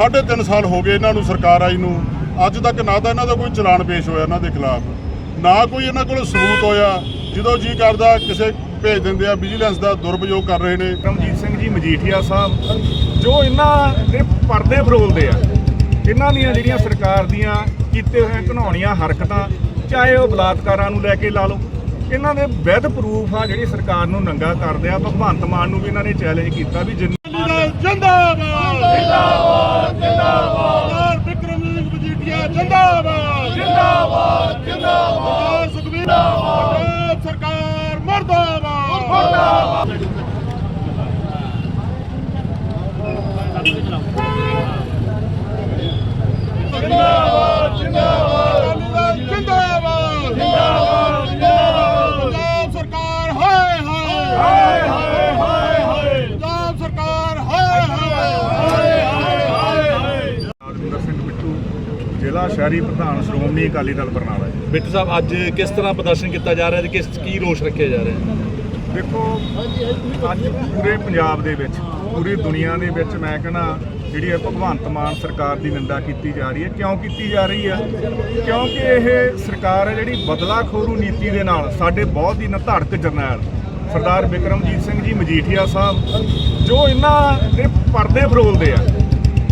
3.5 ਸਾਲ ਹੋ ਗਏ ਇਹਨਾਂ ਨੂੰ ਸਰਕਾਰ ਆਈ ਨੂੰ। ਅੱਜ ਤੱਕ ਨਾ ਤਾਂ ਇਹਨਾਂ ਦਾ ਕੋਈ ਚਲਾਨ ਪੇਸ਼ ਹੋਇਆ ਇਹਨਾਂ ਦੇ ਖਿਲਾਫ। ਨਾ ਕੋਈ ਇਹਨਾਂ ਕੋਲ ਸਬੂਤ ਹੋਇਆ। ਜਦੋਂ ਜੀ ਕਰਦਾ ਕਿਸੇ ਭੇਜ ਦਿੰਦੇ ਆ ਵਿਜੀਲੈਂਸ ਦਾ ਦੁਰਪਯੋਗ ਕਰ ਰਹੇ ਨੇ। ਰਮਜੀਤ ਸਿੰਘ ਜੀ ਮਜੀਠੀਆ ਸਾਹਿਬ ਜੋ ਇਹਨਾਂ ਦੇ ਪਰਦੇ ਫਰੋਲਦੇ ਆ ਇਹਨਾਂ ਦੀਆਂ ਜਿਹੜੀਆਂ ਸਰਕਾਰ ਦੀਆਂ ਕੀਤੇ ਹੋਏ ਘਿਨਾਉਣੀਆਂ ਹਰਕਤਾਂ ਚਾਹੇ ਉਹ ਬਲਾਤਕਾਰਾਂ ਨੂੰ ਲੈ ਕੇ ਲਾ ਲਓ ਇਹਨਾਂ ਦੇ ਵਿਦ ਪ੍ਰੂਫ ਆ ਜਿਹੜੀ ਸਰਕਾਰ ਨੂੰ ਨੰਗਾ ਕਰਦੇ ਆ। ਭਗਵੰਤ ਮਾਨ ਨੂੰ ਵੀ ਇਹਨਾਂ ਨੇ ਚੈਲੰਜ ਕੀਤਾ ਵੀ ਜਿੰਨਾ ਜਿੰਦਾਬਾਦ! ਜਿੰਦਾਬਾਦ। ਜਿੰਦਾਬਾਦ ਵਿਕਰਮ ਸਿੰਘ ਮਜੀਠੀਆ ਜਿੰਦਾਬਾਦ ਜਿੰਦਾਬਾਦ। ਜਿੰਦਾਬਾਦ ਸੁਖਬੀਰ ਜਿੰਦਾਬਾਦ ਸਰਕਾਰ ਮਰਦਾਬਾਦ ਮਰਦਾਬਾਦ। ਜਿੰਦਾਬਾਦ ਜਿੰਦਾਬਾਦ ਜਿੰਦਾਬਾਦ ਜਿੰਦਾਬਾਦ ਪੰਜਾਬ ਸਰਕਾਰ ਹਾਏ ਹਾਏ ਹਾਏ ਹਾਏ ਹਾਏ ਹਾਏ ਪੰਜਾਬ ਸਰਕਾਰ ਹਾਏ ਹਾਏ ਹਾਏ ਹਾਏ ਹਾਏ ਰਾਜਵਿੰਦਰ ਸਿੰਘ ਬਿੱਟੂ ਜ਼ਿਲ੍ਹਾ ਸ਼ਹਿਰੀ ਪ੍ਰਧਾਨ ਸ਼੍ਰੋਮਣੀ ਅਕਾਲੀ ਦਲ ਬਰਨਾਲਾ ਜੀ। ਬਿੱਟੂ ਸਾਹਿਬ ਅੱਜ ਕਿਸ ਤਰ੍ਹਾਂ ਪ੍ਰਦਰਸ਼ਨ ਕੀਤਾ ਜਾ ਰਿਹਾ ਤੇ ਕਿਸ ਕੀ ਰੋਸ਼ ਰੱਖਿਆ ਜਾ ਰਿਹਾ? ਦੇਖੋ ਅੱਜ ਪੂਰੇ ਪੰਜਾਬ ਦੇ ਵਿੱਚ ਪੂਰੀ ਦੁਨੀਆ ਦੇ ਵਿੱਚ ਮੈਂ ਕਹਿੰਦਾ ਜਿਹੜੀ ਇਹ ਭਗਵੰਤ ਮਾਨ ਸਰਕਾਰ ਦੀ ਨਿੰਦਾ ਕੀਤੀ ਜਾ ਰਹੀ ਹੈ ਕਿਉਂ ਕੀਤੀ ਜਾ ਰਹੀ ਹੈ? ਕਿਉਂਕਿ ਇਹ ਸਰਕਾਰ ਹੈ ਜਿਹੜੀ ਬਦਲਾਖੋਰੂ ਨੀਤੀ ਦੇ ਨਾਲ ਸਾਡੇ ਬਹੁਤ ਹੀ ਨਧੜਕ ਜਰਨੈਲ ਸਰਦਾਰ ਬਿਕਰਮਜੀਤ ਸਿੰਘ ਜੀ ਮਜੀਠੀਆ ਸਾਹਿਬ ਜੋ ਇਹਨਾਂ ਦੇ ਪਰਦੇ ਫਰੋਲਦੇ ਆ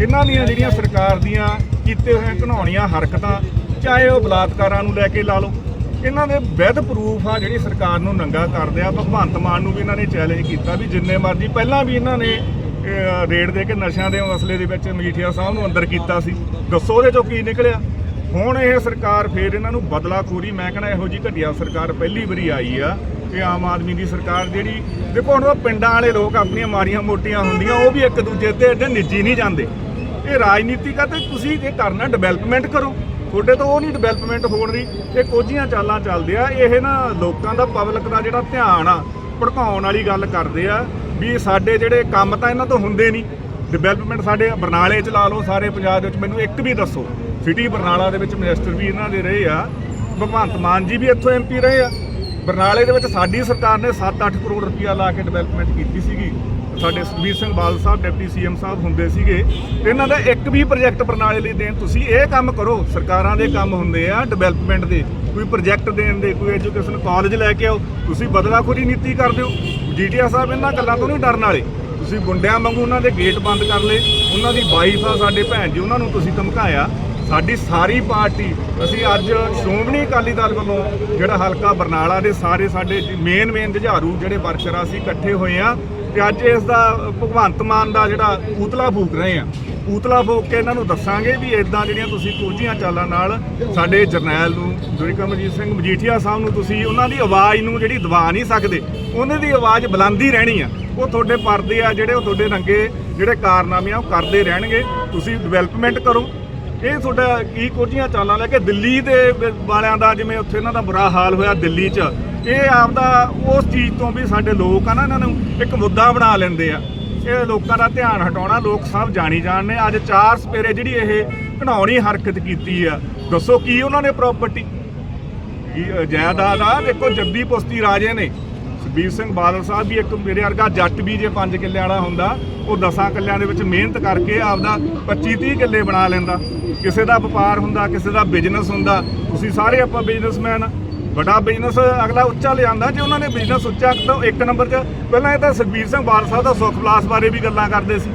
ਇਹਨਾਂ ਦੀਆਂ ਜਿਹੜੀਆਂ ਸਰਕਾਰ ਦੀਆਂ ਕੀਤੇ ਹੋਏ ਘਿਨਾਉਣੀਆਂ ਹਰਕਤਾਂ ਚਾਹੇ ਉਹ ਬਲਾਤਕਾਰਾਂ ਨੂੰ ਲੈ ਕੇ ਲਾ ਲਓ ਇਹਨਾਂ ਦੇ ਵਿਦ ਪ੍ਰੂਫ ਆ ਜਿਹੜੀ ਸਰਕਾਰ ਨੂੰ ਨੰਗਾ ਕਰਦੇ ਆ ਭਗਵੰਤ ਮਾਨ ਨੂੰ ਵੀ ਇਹਨਾਂ ਨੇ ਚੈਲੰਜ ਕੀਤਾ ਵੀ ਜਿੰਨੇ ਮਰਜ਼ੀ ਪਹਿਲਾਂ ਵੀ ਇਹਨਾਂ ਨੇ ਅਹ, ਰੇਡ ਦੇ ਕੇ ਨਸ਼ਿਆਂ ਦੇ ਮਸਲੇ ਦੇ ਵਿੱਚ ਮਜੀਠੀਆ ਸਾਹਿਬ ਨੂੰ ਅੰਦਰ ਕੀਤਾ ਸੀ। ਦੱਸੋ ਉਹਦੇ ਚੋਂ ਕੀ ਨਿਕਲਿਆ? ਹੁਣ ਇਹ ਸਰਕਾਰ ਫੇਰ ਇਹਨਾਂ ਨੂੰ ਬਦਲਾਖੋਰੀ ਮੈਂ ਕਹਿੰਦਾ ਇਹੋ ਜੀ ਘਟੀਆ ਸਰਕਾਰ ਪਹਿਲੀ ਵਾਰੀ ਆਈ ਆ ਇਹ ਆਮ ਆਦਮੀ ਦੀ ਸਰਕਾਰ ਜਿਹੜੀ ਦੇਖੋ ਹੁਣ ਉਹ ਪਿੰਡਾਂ ਵਾਲੇ ਲੋਕ ਆਪਣੀਆਂ ਮਾਰੀਆਂ ਮੋਟੀਆਂ ਹੁੰਦੀਆਂ ਉਹ ਵੀ ਇੱਕ ਦੂਜੇ ਤੇ ਏਡੇ ਨਿੱਜੀ ਨਹੀਂ ਜਾਂਦੇ। ਇਹ ਰਾਜਨੀਤਿਕ ਆ ਤੇ ਤੁਸੀਂ ਜੇ ਕਰਨਾ ਡਿਵੈਲਪਮੈਂਟ ਕਰੋ। ਤੁਹਾਡੇ ਤੋਂ ਉਹ ਨਹੀਂ ਡਿਵੈਲਪਮੈਂਟ ਹੋਣ ਦੀ। ਇਹ ਕੋਝੀਆਂ ਚਾਲਾਂ ਚੱਲਦੇ ਆ। ਇਹ ਨਾ ਲੋਕਾਂ ਦਾ ਪਬਲਿਕ ਦਾ ਜਿਹੜਾ ਧਿਆਨ ਆ, ਭੜਕਾਉਣ ਵਾਲੀ ਗੱਲ ਕਰਦੇ ਆ ਵੀ ਸਾਡੇ ਜਿਹੜੇ ਕੰਮ ਤਾਂ ਇਹਨਾਂ ਤੋਂ ਹੁੰਦੇ ਨਹੀਂ। ਡਿਵੈਲਪਮੈਂਟ ਸਾਡੇ ਬਰਨਾਲੇ ਚ ਲਾ ਲਓ, ਸਾਰੇ ਪੰਜਾਬ ਦੇ ਵਿੱਚ। ਮੈਨੂੰ ਇੱਕ ਵੀ ਦੱਸੋ ਸਿਟੀ ਬਰਨਾਲਾ ਦੇ ਵਿੱਚ ਮਿਨਿਸਟਰ ਵੀ ਇਹਨਾਂ ਦੇ ਰਹੇ ਆ। ਭਗਵੰਤ ਮਾਨ ਜੀ ਵੀ ਇੱਥੋਂ ਐਮਪੀ ਰਹੇ ਆ। ਬਰਨਾਲੇ ਦੇ ਵਿੱਚ ਸਾਡੀ ਸਰਕਾਰ ਨੇ 7-8 ਕਰੋੜ ਰੁਪਇਆ ਲਾ ਕੇ ਡਿਵੈਲਪਮੈਂਟ ਕੀਤੀ ਸੀਗੀ। ਸਾਡੇ ਸੁਖਬੀਰ ਸਿੰਘ ਬਾਦਲ ਸਾਹਿਬ, ਡਿਪਟੀ ਸੀਐਮ ਸਾਹਿਬ ਹੁੰਦੇ ਸੀਗੇ, ਤੇ ਇਹਨਾਂ ਦਾ ਇੱਕ ਵੀ ਪ੍ਰੋਜੈਕਟ ਬਰਨਾਲੇ ਲਈ ਦੇਣ, ਤੁਸੀਂ ਇਹ ਕੰਮ ਕਰੋ। ਸਰਕਾਰਾਂ ਦੇ ਕੰਮ ਹੁੰਦੇ ਆ ਡਿਵੈਲਪਮੈਂਟ ਦੇ। ਕੋਈ ਪ੍ਰੋਜੈਕਟ ਦੇਣ ਦੇ, ਕੋਈ ਐਜੂਕੇਸ਼ਨ ਕਾਲਜ ਲੈ ਕੇ ਆਓ, ਤੁਸੀਂ ਬਦਲਾਖੋਰੀ ਨੀਤੀ ਕਰਦੇ ਹੋ। ਜੀਟੀਆ ਸਾਹਿਬ ਇਹਨਾਂ ਗੱਲਾਂ ਤੋਂ ਨਹੀਂ ਡਰਨ ਵਾਲੇ। ਤੁਸੀਂ ਗੁੰਡਿਆਂ ਵਾਂਗੂ ਉਹਨਾਂ ਦੇ ਗੇਟ ਬੰਦ ਕਰ ਲਏ, ਉਹਨਾਂ ਦੀ ਵਾਈਫ ਆ ਸਾਡੇ ਭੈਣ ਜੀ, ਉਹਨਾਂ ਨੂੰ ਤੁਸੀਂ ਧਮਕਾਇਆ। ਸਾਡੀ ਸਾਰੀ ਪਾਰਟੀ, ਅਸੀਂ ਅੱਜ ਸ਼੍ਰੋਮਣੀ ਅਕਾਲੀ ਦਲ ਵੱਲੋਂ ਜਿਹੜਾ ਹਲਕਾ ਬਰਨਾਲਾ ਦੇ ਸਾਰੇ ਸਾਡੇ ਮੇਨ ਮੇਨ ਜੁਝਾਰੂ ਜਿਹੜੇ ਵਰਕਰ ਆ ਅਸੀਂ ਇਕੱਠੇ ਹੋਏ ਆ ਤੇ ਅੱਜ ਇਸ ਦਾ ਭਗਵੰਤ ਮਾਨ ਦਾ ਜਿਹੜਾ ਪੂਤਲਾ ਫੂਕ ਰਹੇ ਆ। ਪੂਤਲਾ ਫੂਕ ਕੇ ਇਹਨਾਂ ਨੂੰ ਦੱਸਾਂਗੇ ਵੀ ਇਦਾਂ ਜਿਹੜੀਆਂ ਤੁਸੀਂ ਕੋਝੀਆਂ ਚਾਲਾਂ ਨਾਲ, ਸਾਡੇ ਜਰਨੈਲ ਨੂੰ ਦੁਰਿਕਮਜੀਤ ਸਿੰਘ ਮਜੀਠੀਆ ਸਾਹਿਬ ਨੂੰ ਤੁਸੀਂ ਉਹਨਾਂ ਦੀ ਆਵਾਜ਼ ਨੂੰ ਜਿਹੜੀ ਦਬਾ ਨਹੀਂ ਸਕਦੇ, ਉਹਨਾਂ ਦੀ ਆਵਾਜ਼ ਬੁਲੰਦੀ ਰਹਿਣੀ ਆ। ਉਹ ਤੁਹਾਡੇ ਪਰਦੇ ਆ ਜਿਹੜੇ, ਉਹ ਤੁਹਾਡੇ ਰੰਗੇ ਜਿਹੜੇ ਕਾਰਨਾਮੇ ਆ, ਉਹ ਕਰਦੇ ਰਹਿਣਗੇ। ਤੁਸੀਂ ਡਿਵੈਲਪਮੈਂਟ ਕਰੋ। ਇਹ ਤੁਹਾਡਾ ਕੀ ਕੋਝੀਆਂ ਚਾਲਾਂ ਲੈ ਕੇ ਦਿੱਲੀ ਦੇ ਵਾਲਿਆਂ ਦਾ, ਜਿਵੇਂ ਉੱਥੇ ਇਹਨਾਂ ਦਾ ਬੁਰਾ ਹਾਲ ਹੋਇਆ ਦਿੱਲੀ 'ਚ ਇਹ ਆਪਦਾ ਉਸ ਚੀਜ਼ ਤੋਂ ਵੀ ਸਾਡੇ ਲੋਕ ਆ ਨਾ, ਇਹਨਾਂ ਨੂੰ ਇੱਕ ਮੁੱਦਾ ਬਣਾ ਲੈਂਦੇ ਆ। ਇਹ ਲੋਕਾਂ ਦਾ ਧਿਆਨ ਹਟਾਉਣਾ, ਲੋਕ ਸਭ ਜਾਣੀ ਜਾਣ ਨੇ। ਅੱਜ ਚਾਰ ਸਪੇਰੇ ਜਿਹੜੀ ਇਹ ਘਣਾਉਣੀ ਹਰਕਤ ਕੀਤੀ ਆ। ਦੱਸੋ ਕੀ ਉਹਨਾਂ ਨੇ ਪ੍ਰਾਪਰਟੀ ਜਾਇਦਾਦ ਆ? ਦੇਖੋ, ਜੱਦੀ ਪੁਸਤੀ ਰਾਜੇ ਨੇ। ਸੁਖਬੀਰ ਸਿੰਘ ਬਾਦਲ ਸਾਹਿਬ ਵੀ ਇੱਕ ਮੇਰੇ ਵਰਗਾ ਜੱਟ ਵੀ ਜੇ 5 ਕਿੱਲੇ ਵਾਲਾ ਹੁੰਦਾ, ਉਹ 10 ਕਿੱਲਿਆਂ ਦੇ ਵਿੱਚ ਮਿਹਨਤ ਕਰਕੇ ਆਪਦਾ 25 30 ਕਿੱਲੇ ਬਣਾ ਲੈਂਦਾ। ਕਿਸੇ ਦਾ ਵਪਾਰ ਹੁੰਦਾ, ਕਿਸੇ ਦਾ ਬਿਜ਼ਨਸ ਹੁੰਦਾ। ਤੁਸੀਂ ਸਾਰੇ ਆਪਾਂ ਬਿਜ਼ਨਸਮੈਨ ਆ। ਵੱਡਾ ਬਿਜ਼ਨਸ ਅਗਲਾ ਉੱਚਾ ਲਿਆਂਦਾ ਜੇ ਉਹਨਾਂ ਨੇ ਬਿਜ਼ਨਸ ਉੱਚਾ ਤਾਂ ਇੱਕ ਨੰਬਰ 'ਚ ਪਹਿਲਾਂ ਇਹ ਤਾਂ ਸੁਖਬੀਰ ਸਿੰਘ ਬਾਦਲ ਸਾਹਿਬ ਦਾ ਸੁੱਖ ਵਿਲਾਸ ਬਾਰੇ ਵੀ ਗੱਲਾਂ ਕਰਦੇ ਸੀ।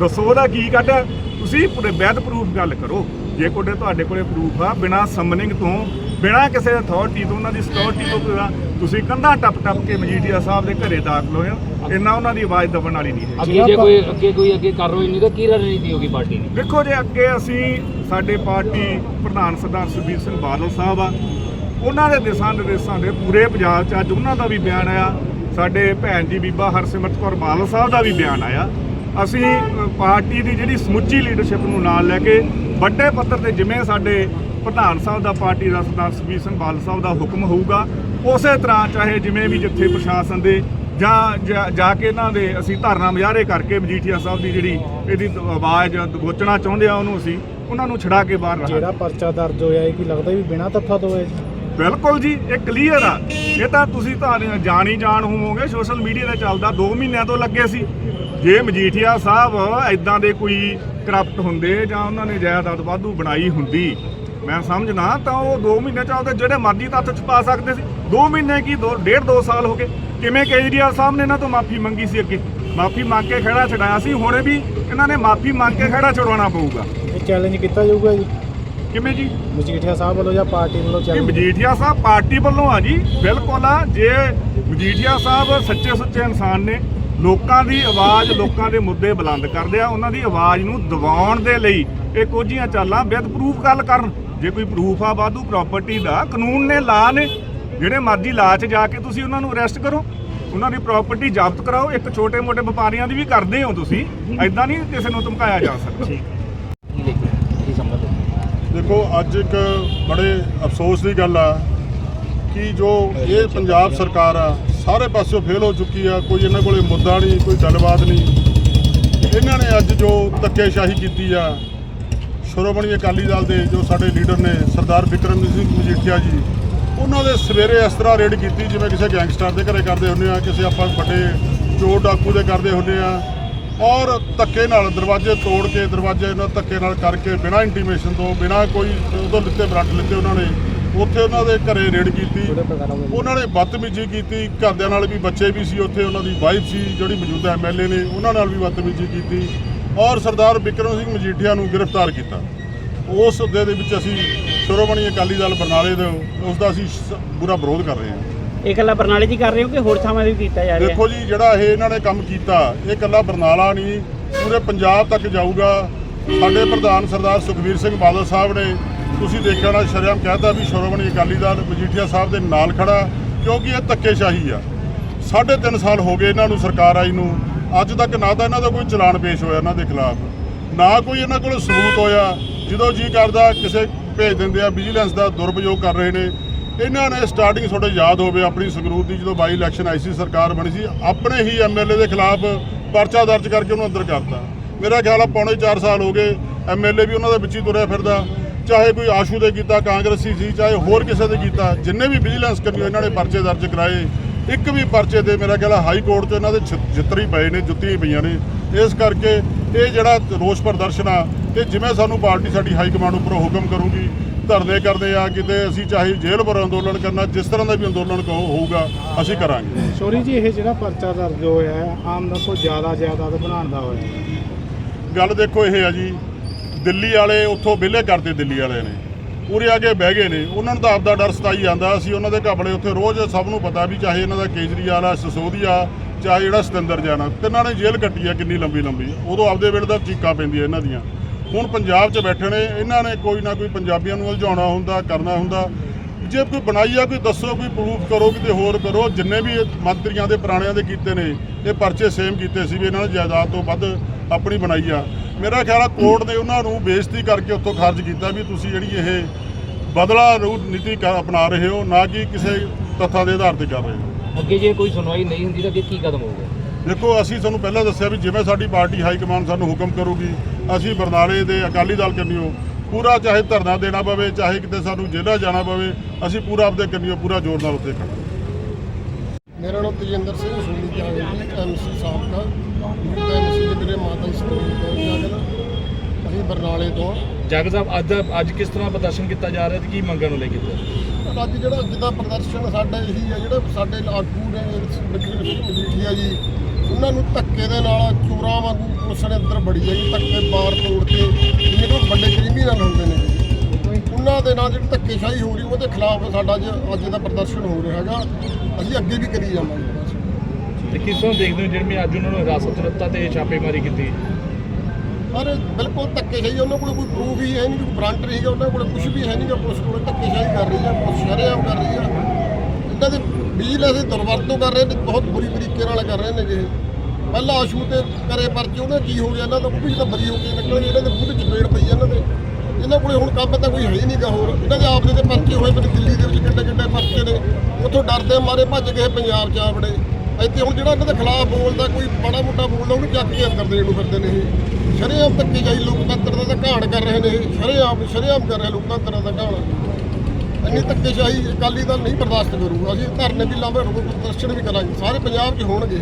ਦੱਸੋ ਉਹਦਾ ਕੀ ਕੱਢਿਆ? ਤੁਸੀਂ ਪੂਰੇ ਵੈਦ ਪ੍ਰੂਫ ਗੱਲ ਕਰੋ। ਜੇ ਕੋਲੇ ਤੁਹਾਡੇ ਕੋਲੇ ਪ੍ਰੂਫ ਆ ਬਿਨਾ ਸਮਨਿੰਗ ਤੋਂ ਬਿਨਾ ਕਿਸੇ ਅਥਾਰਟੀ ਤੋਂ ਉਹਨਾਂ ਦੀ ਸਿਕਿਉਰਿਟੀ ਤੋਂ ਤੁਸੀਂ ਕੰਧਾਂ ਟੱਪ ਟੱਪ ਕੇ ਮਜੀਠੀਆ ਸਾਹਿਬ ਦੇ ਘਰੇ ਦਾਖਲ ਹੋਏ ਹੋ। ਇੰਨਾ ਉਹਨਾਂ ਦੀ ਆਵਾਜ਼ ਦਬਣ ਵਾਲੀ ਨਹੀਂ ਹੈ। ਅੱਗੇ ਜੇ ਕੋਈ ਅੱਗੇ ਕੋਈ ਅੱਗੇ ਕਾਰਵਾਈ ਨਹੀਂ ਤਾਂ ਕੀ ਰਣਨੀਤੀ ਹੋਗੀ ਪਾਰਟੀ ਦੀ? ਦੇਖੋ ਜੇ ਅੱਗੇ ਅਸੀਂ ਸਾਡੇ ਪਾਰਟੀ ਪ੍ਰਧਾਨ ਸਰਦਾਰ ਸੁਖਬੀਰ ਸਿੰਘ ਬਾਦਲ ਸਾਹਿਬ ਆ ਉਹਨਾਂ ਦੇ ਦਿਸ਼ਾ ਨਿਰਦੇਸ਼ਾਂ ਦੇ ਪੂਰੇ ਪੰਜਾਬ 'ਚ ਅੱਜ ਉਹਨਾਂ ਦਾ ਵੀ ਬਿਆਨ ਆਇਆ। ਸਾਡੇ ਭੈਣ ਜੀ ਬੀਬਾ ਹਰਸਿਮਰਤ ਕੌਰ ਬਾਦਲ ਸਾਹਿਬ ਦਾ ਵੀ ਬਿਆਨ ਆਇਆ। ਅਸੀਂ ਪਾਰਟੀ ਦੀ ਜਿਹੜੀ ਸਮੁੱਚੀ ਲੀਡਰਸ਼ਿਪ ਨੂੰ ਨਾਲ ਲੈ ਕੇ ਵੱਡੇ ਪੱਧਰ ਤੇ ਜਿਵੇਂ ਸਾਡੇ ਪ੍ਰਧਾਨ ਸਾਹਿਬ ਦਾ ਪਾਰਟੀ ਦਾ ਸਰਦਾਰ ਸੁਖਬੀਰ ਸਿੰਘ ਬਾਦਲ ਸਾਹਿਬ ਦਾ ਹੁਕਮ ਹੋਊਗਾ, ਉਸੇ ਤਰ੍ਹਾਂ ਚਾਹੇ ਜਿਵੇਂ ਵੀ ਜਿੱਥੇ ਪ੍ਰਸ਼ਾਸਨ ਦੇ ਜਾਂ ਜਾ- ਕੇ ਇਹਨਾਂ ਦੇ ਅਸੀਂ ਧਰਨਾ ਮੁਜ਼ਾਹਰੇ ਕਰਕੇ ਮਜੀਠੀਆ ਸਾਹਿਬ ਦੀ ਜਿਹੜੀ ਇਹਦੀ ਆਵਾਜ਼ ਦਬੋਚਣਾ ਚਾਹੁੰਦੇ ਆ ਉਹਨੂੰ ਅਸੀਂ, ਉਹਨਾਂ ਨੂੰ ਛੜਾ ਕੇ ਬਾਹਰ ਜਿਹੜਾ ਪਰਚਾ ਦਰਜ ਹੋਇਆ ਇਹ ਕੀ ਲੱਗਦਾ ਵੀ ਬਿਨਾਂ ਤੱਥਾਂ ਤੋਂ ਹੋਇਆ ਬਿਲਕੁਲ ਜੀ, ਇਹ ਕਲੀਅਰ ਆ। ਇਹ ਤਾਂ ਤੁਸੀਂ ਤਾਂ ਜਾਣੀ ਜਾਣ ਹੋਵੋਗੇ ਸੋਸ਼ਲ ਮੀਡੀਆ ਤੇ ਚੱਲਦਾ 2 ਮਹੀਨਿਆਂ ਤੋਂ ਲੱਗੇ ਸੀ। ਜੇ ਮਜੀਠੀਆ ਸਾਹਿਬ ਐਦਾਂ ਦੇ ਕੋਈ ਕਰਪਟ ਹੁੰਦੇ ਜਾਂ ਉਹਨਾਂ ਨੇ ਜਾਇਦਾਦ ਵਾਧੂ ਬਣਾਈ ਹੁੰਦੀ, ਮੈਂ ਸਮਝਣਾ ਤਾਂ ਉਹ 2 ਮਹੀਨੇ ਚ ਆਪਦੇ ਜਿਹੜੇ ਮਰਜ਼ੀ ਤੱਥ ਛਪਾ ਸਕਦੇ ਸੀ। 2 ਮਹੀਨੇ ਕੀ, ਦੋ, ਡੇਢ 2 ਸਾਲ ਹੋ ਗਏ। ਕਿਵੇਂ ਕੇਜਰੀਵਾਲ ਸਾਹਿਬ ਨੇ ਇਹਨਾਂ ਤੋਂ ਮਾਫੀ ਮੰਗੀ ਸੀ ਅੱਗੇ? ਮਾਫੀ ਮੰਗ ਕੇ ਖੜਾ ਛਡਾਇਆ ਸੀ, ਹੁਣੇ ਵੀ ਇਹਨਾਂ ਨੇ ਮਾਫੀ ਮੰਗ ਕੇ ਖੜਾ ਛਡਵਾਉਣਾ ਪਊਗਾ। ਇਹ ਚੈਲੰਜ ਕੀਤਾ ਜਾਊਗਾ ਜੀ। ਕਿਵੇਂ ਜੀ? ਮਜੀਠੀਆ ਸਾਹਿਬ ਵੱਲੋਂ ਜਾਂ ਪਾਰਟੀ ਵੱਲੋਂ ਕਿ ਚੈਲੰਜ ਮਜੀਠੀਆ ਸਾਹਿਬ ਪਾਰਟੀ ਵੱਲੋਂ ਆ ਜੀ ਬਿਲਕੁਲ ਆ। ਜੇ ਮਜੀਠੀਆ ਸਾਹਿਬ ਸੱਚੇ ਸੁੱਚੇ ਇਨਸਾਨ ਨੇ ਲੋਕਾਂ ਦੀ ਆਵਾਜ਼ ਲੋਕਾਂ ਦੇ ਮੁੱਦੇ ਬੁਲੰਦ ਕਰਦੇ ਆ ਉਹਨਾਂ ਦੀ ਆਵਾਜ਼ ਨੂੰ ਦਬਾਉਣ ਦੇ ਲਈ ਇਹ ਕੋਝੀਆਂ ਚਾਲਾਂ ਵਿਦ ਪ੍ਰੂਫ ਗੱਲ ਕਰਨ। ਜੇ ਕੋਈ ਪ੍ਰੂਫ ਆ ਵਾਧੂ ਪ੍ਰਾਪਰਟੀ ਦਾ ਕਾਨੂੰਨ ਨੇ ਲਾ ਨੇ ਜਿਹੜੇ ਮਰਜ਼ੀ ਲਾ 'ਚ ਜਾ ਕੇ ਤੁਸੀਂ ਉਹਨਾਂ ਨੂੰ ਅਰੈਸਟ ਕਰੋ। ਉਹਨਾਂ ਦੀ ਪ੍ਰਾਪਰਟੀ ਜ਼ਬਤ ਕਰਾਓ। ਇੱਕ ਛੋਟੇ ਮੋਟੇ ਵਪਾਰੀਆਂ ਦੀ ਵੀ ਕਰਦੇ ਹੋ ਤੁਸੀਂ। ਐਦਾਂ ਨਹੀਂ ਕਿਸੇ ਨੂੰ ਧਮਕਾਇਆ ਜਾ ਸਕਦਾ। ਦੇਖੋ, ਅੱਜ ਇੱਕ ਬੜੇ ਅਫਸੋਸ ਦੀ ਗੱਲ ਆ ਕਿ ਜੋ ਇਹ ਪੰਜਾਬ ਸਰਕਾਰ ਆ, ਸਾਰੇ ਪਾਸਿਓਂ ਫੇਲ ਹੋ ਚੁੱਕੀ ਆ, ਕੋਈ ਇਹਨਾਂ ਕੋਲੇ ਮੁੱਦਾ ਨਹੀਂ, ਕੋਈ ਗੱਲਬਾਤ ਨਹੀਂ। ਇਹਨਾਂ ਨੇ ਅੱਜ ਜੋ ਧੱਕੇਸ਼ਾਹੀ ਕੀਤੀ ਆ, ਸ਼੍ਰੋਮਣੀ ਅਕਾਲੀ ਦਲ ਦੇ ਜੋ ਸਾਡੇ ਲੀਡਰ ਨੇ, ਸਰਦਾਰ ਵਿਕਰਮ ਸਿੰਘ ਮਜੀਠੀਆ ਜੀ, ਉਹਨਾਂ ਦੇ ਸਵੇਰੇ ਇਸ ਤਰ੍ਹਾਂ ਰੇਡ ਕੀਤੀ, ਜਿਵੇਂ ਕਿਸੇ ਗੈਂਗਸਟਰ ਦੇ ਘਰੇ ਕਰਦੇ ਹੁੰਦੇ ਆ, ਕਿਸੇ ਆਪਾਂ ਵੱਡੇ ਚੋਰ ਡਾਕੂ ਦੇ ਕਰਦੇ ਹੁੰਦੇ ਆ। ਔਰ ਧੱਕੇ ਨਾਲ ਦਰਵਾਜ਼ੇ ਤੋੜ ਕੇ ਦਰਵਾਜ਼ੇ ਨਾਲ ਧੱਕੇ ਨਾਲ ਕਰਕੇ ਬਿਨਾਂ ਇੰਟੀਮੇਸ਼ਨ ਤੋਂ, ਬਿਨਾਂ ਕੋਈ ਉਦੋਂ ਲਿੱਤੇ ਬਰੰਟ ਲਿੱਤੇ ਉਹਨਾਂ ਨੇ, ਉੱਥੇ ਉਹਨਾਂ ਦੇ ਘਰੇ ਰੇਡ ਕੀਤੀ। ਉਹਨਾਂ ਨੇ ਬਦਤਮੀਜ਼ੀ ਕੀਤੀ। ਘਰਦਿਆਂ ਨਾਲ ਵੀ ਬੱਚੇ ਵੀ ਸੀ, ਉੱਥੇ ਉਹਨਾਂ ਦੀ ਵਾਈਫ ਸੀ, ਜਿਹੜੀ ਮੌਜੂਦਾ ਐਮਐਲਏ ਨੇ, ਉਹਨਾਂ ਨਾਲ ਵੀ ਬਦਤਮੀਜ਼ੀ ਕੀਤੀ। ਔਰ ਸਰਦਾਰ ਬਿਕਰਮ ਸਿੰਘ ਮਜੀਠੀਆ ਨੂੰ ਗ੍ਰਿਫਤਾਰ ਕੀਤਾ। ਉਸ ਹੁੱਦੇ ਦੇ ਵਿੱਚ ਅਸੀਂ ਸ਼੍ਰੋਮਣੀ ਅਕਾਲੀ ਦਲ ਬਰਨਾਲੇ ਦੇ ਉਸ ਦਾ ਅਸੀਂ ਸ- ਪੂਰਾ ਵਿਰੋਧ ਕਰ ਰਹੇ ਹਾਂ। ਇਹ ਇਕੱਲਾ ਬਰਨਾਲੇ 'ਚ ਹੀ ਕਰ ਰਹੇ ਹੋ ਕਿ ਹੋਰ ਥਾਵਾਂ 'ਤੇ ਵੀ ਕੀਤਾ ਜਾ ਰਿਹਾ? ਹੈ ਦੇਖੋ ਜੀ, ਜਿਹੜਾ ਇਹ ਇਹਨਾਂ ਨੇ ਕੰਮ ਕੀਤਾ, ਇਹ ਇਕੱਲਾ ਬਰਨਾਲਾ ਨਹੀਂ, ਪੂਰੇ ਪੰਜਾਬ ਤੱਕ ਜਾਊਗਾ। ਸਾਡੇ ਪ੍ਰਧਾਨ ਸਰਦਾਰ ਸੁਖਬੀਰ ਸਿੰਘ ਬਾਦਲ ਸਾਹਿਬ ਨੇ, ਤੁਸੀਂ ਦੇਖਿਆ ਨਾ ਸ਼ਰਮ ਕਹਿਤਾ ਵੀ ਸ਼੍ਰੋਮਣੀ ਅਕਾਲੀ ਦਲ ਮਜੀਠੀਆ ਸਾਹਿਬ ਦੇ ਨਾਲ ਖੜਾ, ਕਿਉਂਕਿ ਇਹ ਧੱਕੇਸ਼ਾਹੀ ਆ। ਸਾਢੇ ਤਿੰਨ ਸਾਲ ਹੋ ਗਏ ਇਹਨਾਂ ਨੂੰ ਸਰਕਾਰ ਆਈ ਨੂੰ। ਅੱਜ ਤੱਕ ਨਾ ਤਾਂ ਇਹਨਾਂ ਦਾ ਕੋਈ ਚਲਾਨ ਪੇਸ਼ ਹੋਇਆ ਇਹਨਾਂ ਦੇ ਖਿਲਾਫ, ਨਾ ਕੋਈ ਇਹਨਾਂ ਕੋਲ ਸਬੂਤ ਹੋਇਆ। ਜਦੋਂ ਜੀ ਕਰਦਾ, ਕਿਸੇ ਭੇਜ ਦਿੰਦੇ ਆ ਵਿਜੀਲੈਂਸ ਦਾ ਦੁਰਪਯੋਗ ਕਰ ਰਹੇ ਨੇ ਇਹਨਾਂ ਨੇ ਸਟਾਰਟਿੰਗ ਤੁਹਾਡੇ ਯਾਦ ਹੋਵੇ ਆਪਣੀ ਸੰਗਰੂਰ ਦੀ ਜਦੋਂ ਬਾਈ ਇਲੈਕਸ਼ਨ ਆਈ ਸੀ, ਸਰਕਾਰ ਬਣੀ ਸੀ, ਆਪਣੇ ਹੀ ਐਮਐਲਏ ਦੇ ਖਿਲਾਫ ਪਰਚਾ ਦਰਜ ਕਰਕੇ ਉਹਨੂੰ ਅੰਦਰ ਕਰਤਾ। ਮੇਰਾ ਖਿਆਲ ਆ ਪੌਣੇ 4 ਸਾਲ ਹੋ ਗਏ ਐਮਐਲਏ ਵੀ ਉਹਨਾਂ ਦੇ ਵਿੱਚ ਹੀ ਤੁਰਿਆ ਫਿਰਦਾ। ਚਾਹੇ ਕੋਈ ਆਸ਼ੂ ਦੇ ਕੀਤਾ, ਕਾਂਗਰਸੀ ਸੀ, ਚਾਹੇ ਹੋਰ ਕਿਸੇ ਦੇ ਕੀਤਾ, ਜਿੰਨੇ ਵੀ ਵਿਜੀਲੈਂਸ ਕਰੀ ਇਹਨਾਂ ਨੇ ਪਰਚੇ ਦਰਜ ਕਰਾਏ। ਇੱਕ ਵੀ ਪਰਚੇ ਤੇ ਮੇਰਾ ਖਿਆਲ ਹਾਈ ਕੋਰਟ 'ਚ ਇਹਨਾਂ ਦੇ ਛਿ- ਛਿੱਤਰ ਹੀ ਪਏ ਨੇ, ਜੁੱਤੀਆਂ ਪਈਆਂ ਨੇ। ਇਸ ਕਰਕੇ ਇਹ ਜਿਹੜਾ ਰੋਸ ਪ੍ਰਦਰਸ਼ਨ ਆ, ਇਹ ਜਿਵੇਂ ਸਾਨੂੰ ਪਾਰਟੀ ਸਾਡੀ ਹਾਈ ਕਮਾਂਡ ਉੱਪਰੋਂ ਹੁਕਮ ਕਰੂਗੀ ਧਰਨੇ ਕਰਦੇ ਆ ਕਿਤੇ ਅਸੀਂ ਚਾਹੇ ਜੇਲ੍ਹ ਪਰ ਅੰਦੋਲਨ ਕਰਨਾ ਜਿਸ ਤਰ੍ਹਾਂ ਦਾ ਵੀ ਅੰਦੋਲਨ ਕਹੋ ਹੋਊਗਾ ਅਸੀਂ ਕਰਾਂਗੇ। ਸੋਰੀ ਜੀ ਇਹ ਜਿਹੜਾ ਪਰਚਾ ਦਰਜ ਹੋਇਆ ਹੈ ਆਮਦਨ ਤੋਂ ਜ਼ਿਆਦਾ ਜਾਇਦਾਦ ਬਣਾਉਣ ਦਾ ਹੋਇਆ। ਗੱਲ ਦੇਖੋ ਇਹ ਆ ਜੀ ਦਿੱਲੀ ਵਾਲੇ ਉੱਥੋਂ ਵਿਹਲੇ ਕਰਦੇ ਦਿੱਲੀ ਵਾਲੇ ਨੇ। ਪੂਰੇ ਆ ਕੇ ਬਹਿ ਗਏ ਨੇ ਉਹਨਾਂ ਨੂੰ ਤਾਂ ਆਪਦਾ ਡਰ ਸਤਾਈ ਜਾਂਦਾ ਅਸੀਂ ਉਹਨਾਂ ਦੇ ਘਪਲੇ ਉੱਥੇ ਰੋਜ਼ ਸਭ ਨੂੰ ਪਤਾ ਵੀ ਚਾਹੇ ਇਹਨਾਂ ਦਾ ਕੇਜਰੀਵਾਲ ਆ ਸਸੋਦੀਆ ਚਾਹੇ ਜਿਹੜਾ ਸਤਿੰਦਰ ਜਾਨਾ ਤਿੰਨਾਂ ਨੇ ਜੇਲ੍ਹ ਕੱਟੀ ਆ ਕਿੰਨੀ ਲੰਬੀ ਲੰਬੀ ਉਦੋਂ ਆਪਦੇ ਵੇਲੇ ਦਾ ਚੀਕਾਂ ਪੈਂਦੀਆਂ ਇਹਨਾਂ ਦੀਆਂ। ਹੁਣ ਪੰਜਾਬ 'ਚ ਬੈਠੇ ਨੇ, ਇਹਨਾਂ ਨੇ ਕੋਈ ਨਾ ਕੋਈ ਪੰਜਾਬੀਆਂ ਨੂੰ ਉਲਝਾਉਣਾ ਹੁੰਦਾ, ਕਰਨਾ ਹੁੰਦਾ। ਜੇ ਕੋਈ ਬਣਾਈ ਆ, ਕੋਈ ਦੱਸੋ, ਕੋਈ ਪ੍ਰੂਫ ਕਰੋ, ਕਿਤੇ ਹੋਰ ਕਰੋ, ਜਿੰਨੇ ਵੀ ਮੰਤਰੀਆਂ ਦੇ, ਪੁਰਾਣਿਆਂ ਦੇ ਕੀਤੇ ਨੇ, ਇਹ ਪਰਚੇ ਸੇਮ ਕੀਤੇ ਸੀ ਵੀ ਇਹਨਾਂ ਨੇ ਜਾਇਦਾਦ ਤੋਂ ਵੱਧ ਆਪਣੀ ਬਣਾਈ ਆ। ਮੇਰਾ ਖਿਆਲ ਆ, ਕੋਰਟ ਨੇ ਉਹਨਾਂ ਨੂੰ ਬੇਇੱਜ਼ਤੀ ਕਰਕੇ ਉੱਥੋਂ ਖਾਰਜ ਕੀਤਾ ਵੀ ਤੁਸੀਂ ਜਿਹੜੀ ਇਹ ਬਦਲਾ ਰੂ- ਨੀਤੀ ਕਰ- ਅਪਣਾ ਰਹੇ ਹੋ, ਨਾ ਕਿ ਕਿਸੇ ਤੱਥਾਂ ਦੇ ਆਧਾਰ ਤੇ ਕਰ ਰਹੇ ਹੋ। ਅੱਗੇ ਜੇ ਕੋਈ ਸੁਣਵਾਈ ਨਹੀਂ ਹੁੰਦੀ ਤਾਂ ਅੱਗੇ ਕੀ ਕਦਮ ਹੋਊਗਾ? ਦੇਖੋ ਅਸੀਂ ਤੁਹਾਨੂੰ ਪਹਿਲਾਂ ਦੱਸਿਆ ਵੀ ਜਿਵੇਂ ਸਾਡੀ ਪਾਰਟੀ ਹਾਈ ਕਮਾਂਡ ਸਾਨੂੰ ਹੁਕਮ ਕਰੂਗੀ ਅਸੀਂ ਬਰਨਾਲੇ ਦੇ ਅਕਾਲੀ ਦਲ ਕੰਨਿਓ ਪੂਰਾ ਚਾਹੇ ਧਰਨਾ ਦੇਣਾ ਪਵੇ ਚਾਹੇ ਕਿਤੇ ਸਾਨੂੰ ਜੇਲ੍ਹਾਂ ਜਾਣਾ ਪਵੇ ਅਸੀਂ ਪੂਰਾ ਆਪਦੇ ਕੰਨਿਓ ਪੂਰਾ ਜ਼ੋਰ ਨਾਲ ਉੱਤੇ ਕਰਾਂਗੇ ਮੇਰਾ ਨਾਮ ਤੇਜਿੰਦਰ ਸਿੰਘ ਸੂਲੀ ਜਾਗਲ ਐਮਸੀ ਸਾਹਿਬ ਦਾ। ਐਮਸੀ ਦੇ ਮੇਰੇ ਮਾਤਾ ਜੀ ਸਕੂਲ ਤੋਂ ਜਾਗਲ ਅਸੀਂ ਬਰਨਾਲੇ ਤੋਂ। ਜਗ ਸਾਹਿਬ ਅੱਜ ਅੱਜ ਕਿਸ ਤਰ੍ਹਾਂ ਪ੍ਰਦਰਸ਼ਨ ਕੀਤਾ ਜਾ ਰਿਹਾ ਤੇ ਕੀ ਮੰਗਾਂ ਨੂੰ ਲੈ ਕੇ ਕੀਤਾ? ਅੱਜ ਜਿਹੜਾ ਅੱਜ ਦਾ ਪ੍ਰਦਰਸ਼ਨ ਸਾਡਾ ਇਹੀ ਹੈ ਜਿਹੜਾ ਸਾਡੇ ਆਗੂ ਨੇ ਮਜੀਠੀਆ ਜੀ। ਉਹਨਾਂ ਨੂੰ ਧੱਕੇ ਦੇ ਨਾਲ ਚੋਰਾਂ ਵਾਂਗੂ ਪੁਲਿਸ ਨੇ ਅੰਦਰ ਬੜੀ ਜੀ ਧੱਕੇ ਬਾਰ ਤੋੜ ਕੇ ਜਿਵੇਂ ਕੋਈ ਵੱਡੇ ਕ੍ਰਿਮੀਨਲ ਹੁੰਦੇ ਨੇ ਉਹਨਾਂ ਦੇ ਨਾਲ ਜਿਹੜੀ ਧੱਕੇਸ਼ਾਹੀ ਹੋ ਰਹੀ ਉਹਦੇ ਖਿਲਾਫ ਸਾਡਾ ਅੱਜ ਅੱਜ ਦਾ ਪ੍ਰਦਰਸ਼ਨ ਹੋ ਰਿਹਾ ਹੈਗਾ। ਅਸੀਂ ਅੱਗੇ ਵੀ ਕਰੀ ਜਾਵਾਂਗੇ। ਤੇ ਕਿਸ ਤਰ੍ਹਾਂ ਦੇਖਦੇ ਹੋ ਜਿਵੇਂ ਅੱਜ ਉਹਨਾਂ ਨੂੰ ਹਿਰਾਸਤ ਲਿੱਤਾ ਤੇ ਛਾਪੇਮਾਰੀ ਕੀਤੀ? ਪਰ ਬਿਲਕੁਲ ਧੱਕੇਸ਼ਾਹੀ ਉਹਨਾਂ ਕੋਲ ਕੋਈ ਪ੍ਰੂਫ ਹੀ ਹੈ ਨਹੀਂ ਕੋਈ ਬ੍ਰਾਂਟ ਨਹੀਂ ਹੈਗਾ ਉਹਨਾਂ ਕੋਲ ਕੁਝ ਵੀ ਹੈ ਨਹੀਂਗਾ ਪੁਲਿਸ ਕੋਲ ਧੱਕੇਸ਼ਾਹੀ ਕਰ ਰਹੀ ਹੈ ਪੁਲਿਸ ਸ਼ਰੇਆਮ ਕਰ ਰਹੀ ਹੈ। ਇਹਨਾਂ ਦੇ ਵਿਜੀਲੈਂਸ ਦੀ ਦੁਰਵਰਤੋਂ ਕਰ ਰਹੇ ਨੇ, ਬਹੁਤ ਬੁਰੀ ਤਰੀਕੇ ਨਾਲ ਕਰ ਰਹੇ ਨੇ ਇਹ। ਪਹਿਲਾਂ ਆਸ਼ੂ ਤੇ ਕਰੇ ਪਰਚੇ ਉਹਨੇ ਕੀ ਹੋ ਗਿਆ, ਇਹਨਾਂ ਦਾ ਉਹ ਵੀ ਤਾਂ ਬਰੀ ਹੋ ਕੇ ਨਿਕਲ ਗਏ, ਇਹਨਾਂ ਦੇ ਮੂੰਹ ਤੇ ਚਪੇੜ ਪਈ ਇਹਨਾਂ ਦੇ। ਇਹਨਾਂ ਕੋਲੇ ਹੁਣ ਕੰਮ ਤਾਂ ਕੋਈ ਹੈ ਹੀ ਨਹੀਂਗਾ ਹੋਰ। ਇਹਨਾਂ ਦੇ ਆਪਦੇ ਤੇ ਪਰਚੇ ਹੋਏ ਪਏ ਦਿੱਲੀ ਦੇ ਵਿੱਚ ਕਿੱਡੇ ਕਿੱਡੇ ਪਰਚੇ ਨੇ। ਉੱਥੋਂ ਡਰਦੇ ਮਾਰੇ ਭੱਜ ਗਏ ਪੰਜਾਬ 'ਚ ਆਵੜੇ ਇੱਥੇ ਹੁਣ ਜਿਹੜਾ ਇਹਨਾਂ ਦੇ ਖਿਲਾਫ ਬੋਲਦਾ, ਕੋਈ ਬੜਾ ਮੋਟਾ ਬੋਲਦਾ, ਉਹਨੂੰ ਚੱਕ ਕੇ ਅੰਦਰ ਦੇਣ ਨੂੰ ਫਿਰਦੇ ਨੇ ਇਹ। ਸ਼ਰੇਆਮ ਧੱਕੇ ਜਾਈ ਲੋਕਤੰਤਰ ਦਾ ਤਾਂ ਘਾਣ ਕਰ ਰਹੇ ਨੇ ਇਹ। ਸ਼ਰੇਆਮ ਸ਼ਰੇਆਮ ਕਰ ਰਹੇ ਲੋਕਤੰਤਰ ਦਾ ਘਾਣ। ਇੰਨੀ ਧੱਕੇਸ਼ਾਹੀ ਅਕਾਲੀ ਦਲ ਨਹੀਂ ਬਰਦਾਸ਼ਤ ਕਰੂਗਾ ਅਸੀਂ ਧਰਨੇ ਵੀ ਲਾਵਾਂਗੇ ਪ੍ਰਦਰਸ਼ਨ ਵੀ ਕਰਾਂਗੇ। ਸਾਰੇ ਪੰਜਾਬ 'ਚ ਹੋਣਗੇ।